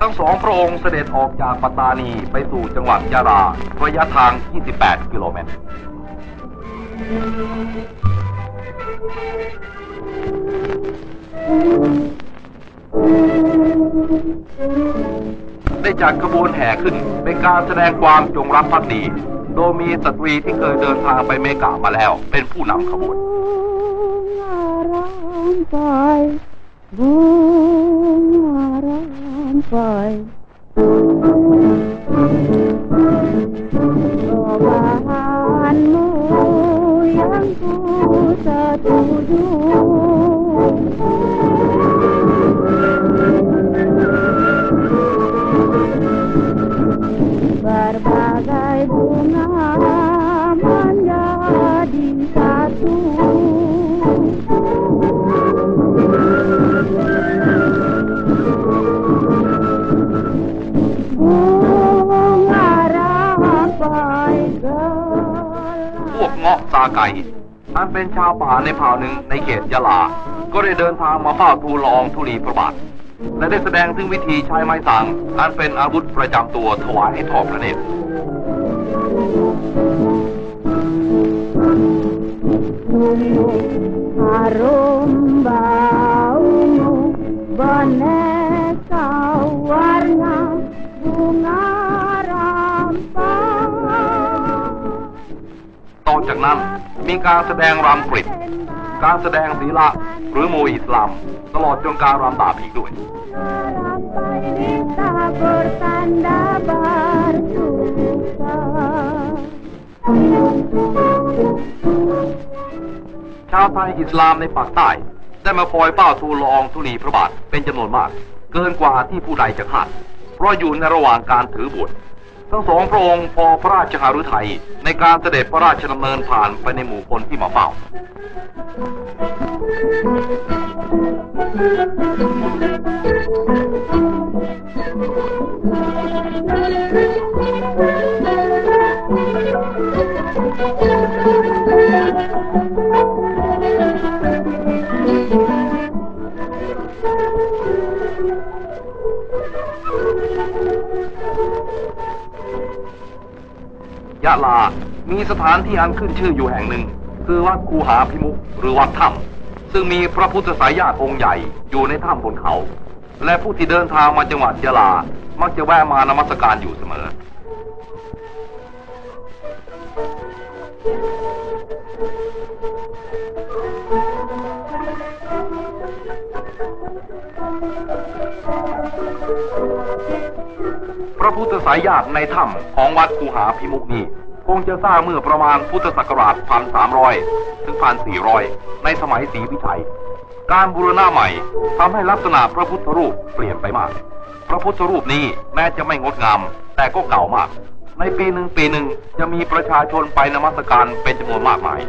ทั้งสองพระองค์เสด็จออกจากปัตตานีไปสู่จังหวัดยะลาระยะทาง 28 กิโลเมตร ได้จัดขบวนแห่ขึ้นเป็นการแสดงความจงรักภักดี โดยมีสตรีที่เคยเดินทางไปเมกามาแล้ว เป็นผู้นำขบวน boy. Bawahan yang pusa tuyong Berbagai bunga ะตาไก่อันเป็นชาวป่าในเผ่าหนึ่งในเขตยะลา ก็ได้เดินทางมาเฝ้าทูลองธุลีพระบาท และได้แสดงถึงวิธีใช้ไม้สังอันเป็นอาวุธประจำตัวถวายให้ทอพระเนตรอารม จากนั้นมีการแสดงรำกฤษการแสดงศีละหรือโมอิสลาม ตลอดจนการรำดาบอีกด้วย ชาวไทยอิสลามในปากใต้ ได้มาคอยเฝ้าทูลองธุลีพระบาทเป็นจำนวนมาก เกินกว่าที่ผู้ใดจะคาดเพราะอยู่ในระหว่างการถือบวช ทั้งสองพระองค์พอพระราชหฤทัยในการเสด็จพระราชดำเนินผ่านไปในหมู่คนที่มาเฝ้า ยะลา มีสถานที่อันขึ้นชื่ออยู่แห่งหนึ่ง คือวัดคูหาพิมุขหรือวัดถ้ำซึ่งมีพระพุทธสายญาติองค์ใหญ่อยู่ในถ้ำบนเขา และผู้ที่เดินทางมาจังหวัดยะลา มักจะแวะมานมัสการอยู่เสมอ พระพุทธสายญาติในถ้ำของวัดคูหาพิมุกนี้คงจะสร้างเมื่อประมาณพุทธศักราช 1,300 ถึง 1,400 ในสมัยศรีวิชัย การบูรณะใหม่ทำให้ลักษณะพระพุทธรูปเปลี่ยนไปมาก พระพุทธรูปนี้แม้จะไม่งดงาม แต่ก็เก่ามาก ในปีหนึ่งปีหนึ่งจะมีประชาชนไปนมัสการเป็นจำนวนมากมาย